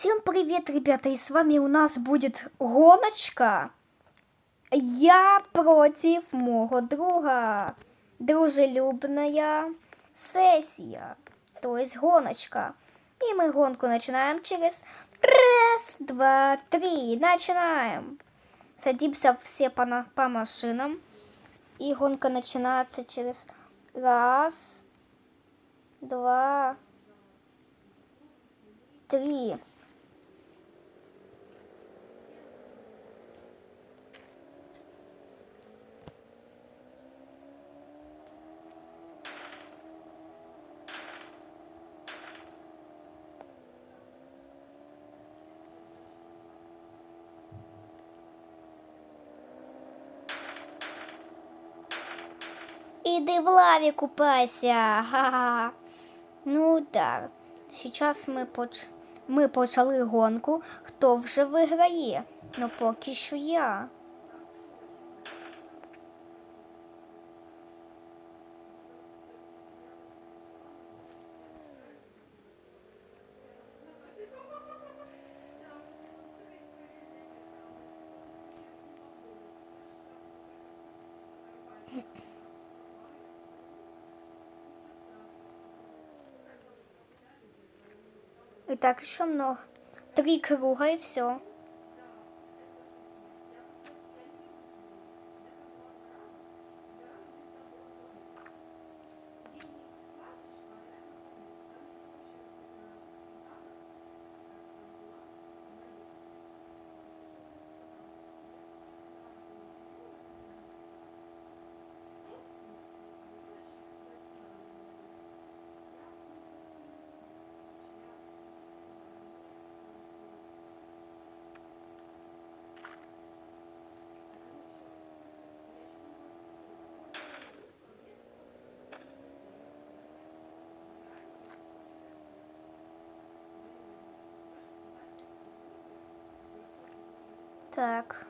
Всем привет, ребята, и с вами у нас будет гоночка. Я против моего друга. Дружелюбная сессия, то есть гоночка. И мы гонку начинаем через раз, два, три. Начинаем. Садимся все по, на- по машинам. И гонка начинается через раз, два, три. Іди в лаві купайся. Ха-ха. Ну так. Сейчас ми поч... ми почали гонку. Хто вже виграє? Ну поки що я. Так, еще много. Три круга и все. Так.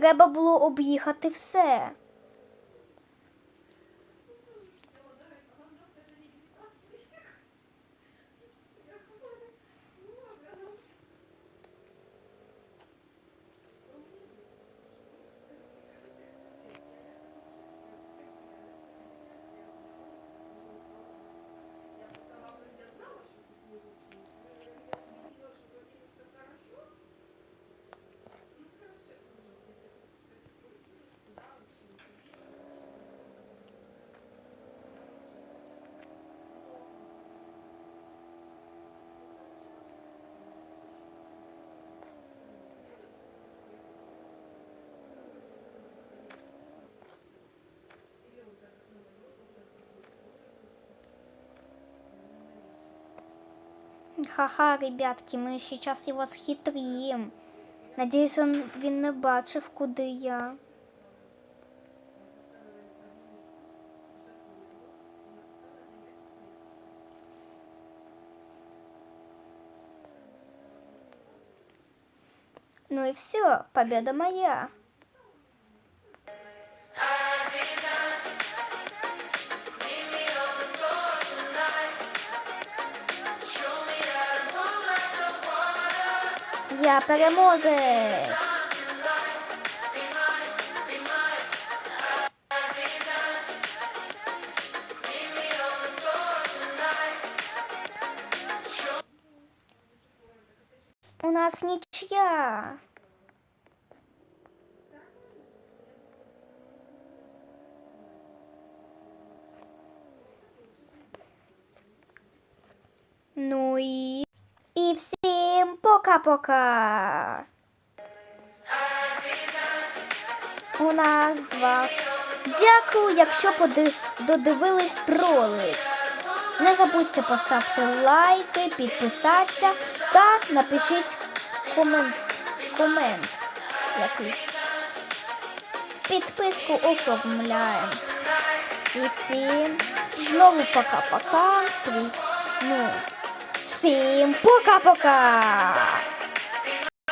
Треба було об'їхати все. Ха-ха, ребятки, ми сейчас його схитрим. Надіюсь, он, він не бачив, куди я. Ну и все, победа моя. Я переможець. У нас нічия. Ну і. І всім Пока-пока. У нас два. Дякую, якщо додивились ролик. Не забудьте поставити лайки, підписатися та напишіть комент, комент якийсь. Підписку оформляємо. І всім знову пока-пока. Ну, всім пока-пока!